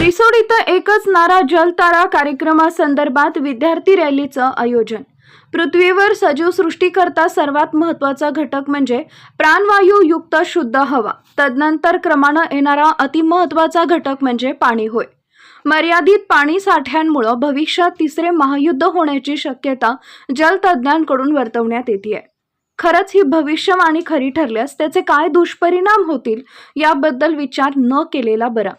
रिसोड इथं एकच नारा जलतारा कार्यक्रमासंदर्भात विद्यार्थी रॅलीचं आयोजन. पृथ्वीवर सजीव सृष्टीकरता सर्वात महत्त्वाचा घटक म्हणजे प्राणवायू युक्त शुद्ध हवा. तदनंतर क्रमानं येणारा अतिमहत्वाचा घटक म्हणजे पाणी होय. मर्यादित पाणी साठ्यांमुळं भविष्यात तिसरे महायुद्ध होण्याची शक्यता जलतज्ज्ञांकडून वर्तवण्यात येते आहे खरंच ही भविष्यवाणी खरी ठरल्यास त्याचे काय दुष्परिणाम होतील याबद्दल विचार न केलेला बरा.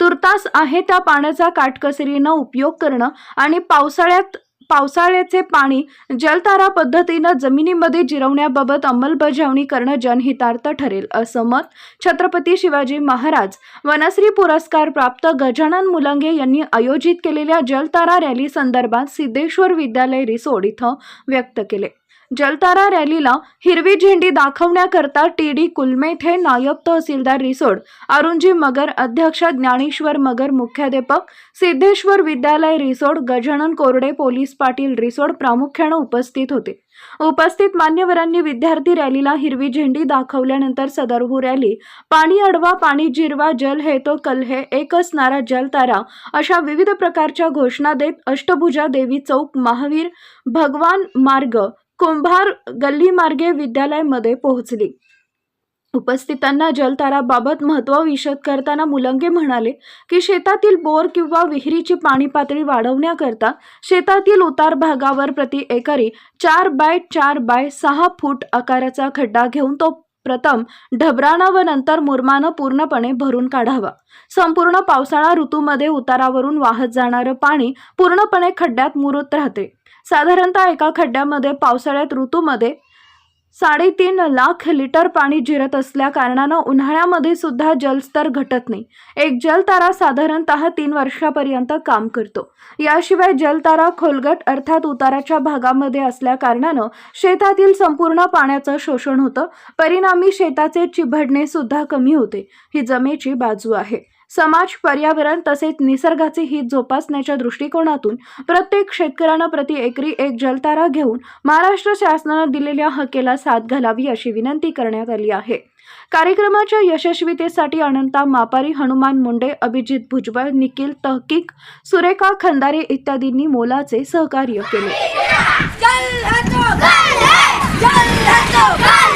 तुर्तास आहे त्या पाण्याचा काटकसरीनं उपयोग करणं आणि पावसाळ्यात पावसाळ्याचे पाणी जलतारा पद्धतीनं जमिनीमध्ये जिरवण्याबाबत अंमलबजावणी करणं जनहितार्थ ठरेल असं मत छत्रपती शिवाजी महाराज वनश्री पुरस्कार प्राप्त गजानन मुलंगे यांनी आयोजित केलेल्या जलतारा रॅली संदर्भात सिद्धेश्वर विद्यालय रिसोड इथं व्यक्त केले. जलतारा रॅलीला हिरवी झेंडी दाखवण्याकरता टी डी कुलमेथे नायब तहसीलदार रिसोड अरुणजी मगर अध्यक्ष ज्ञानेश्वर मगर मुख्याध्यापक सिद्धेश्वर विद्यालय रिसोड गजानन कोरडे पोलीस पाटील रिसोड प्रामुख्यानं उपस्थित होते. उपस्थित मान्यवरांनी विद्यार्थी रॅलीला हिरवी झेंडी दाखवल्यानंतर सदरभू रॅली पाणी अडवा पाणी जिरवा जल हे तो कल हे एकच नारा जलतारा अशा विविध प्रकारच्या घोषणा देत अष्टभुजा देवी चौक महावीर भगवान मार्ग कुंभार गल्ली मार्गे विद्यालयामध्ये पोहोचली. उपस्थितांना जलताराबाबत महत्त्व विशद करताना मुलंगे म्हणाले की शेतातील बोर किंवा विहिरीची पाणी पातळी वाढवण्याकरता शेतातील उतार भागावर प्रति एकरी चार बाय चार बाय सहा फूट आकाराचा खड्डा घेऊन तो प्रथम ढबराणं व नंतर मुरमानं पूर्णपणे भरून काढावा. संपूर्ण पावसाळा ऋतूमध्ये उतारावरून वाहत जाणारं पाणी पूर्णपणे खड्ड्यात मुरत राहते. साधारणतः एका खड्ड्यामध्ये पावसाळ्यात ऋतूमध्ये साडेतीन लाख लिटर पाणी जिरत असल्या कारणानं उन्हाळ्यामध्ये सुद्धा जलस्तर घटत नाही. एक जलतारा साधारणतः तीन वर्षापर्यंत काम करतो. याशिवाय जलतारा खोलगट अर्थात उताराच्या भागामध्ये असल्या कारणानं शेतातील संपूर्ण पाण्याचं शोषण होतं. परिणामी शेताचे चिभडणे सुद्धा कमी होते. ही जमेची बाजू आहे. समाज पर्यावरण तसेच निसर्गाचे हित जोपासण्याच्या दृष्टिकोनातून प्रत्येक शेतकऱ्यानं प्रति एकरी एक जलतारा घेऊन महाराष्ट्र शासनानं दिलेल्या हकेला साथ घालावी अशी विनंती करण्यात आली आहे. कार्यक्रमाच्या यशस्वीतेसाठी अनंता मापारी हनुमान मुंडे अभिजित भुजबळ निखिल तहकीक सुरेखा खंदारे इत्यादींनी मोलाचे सहकार्य केले. तो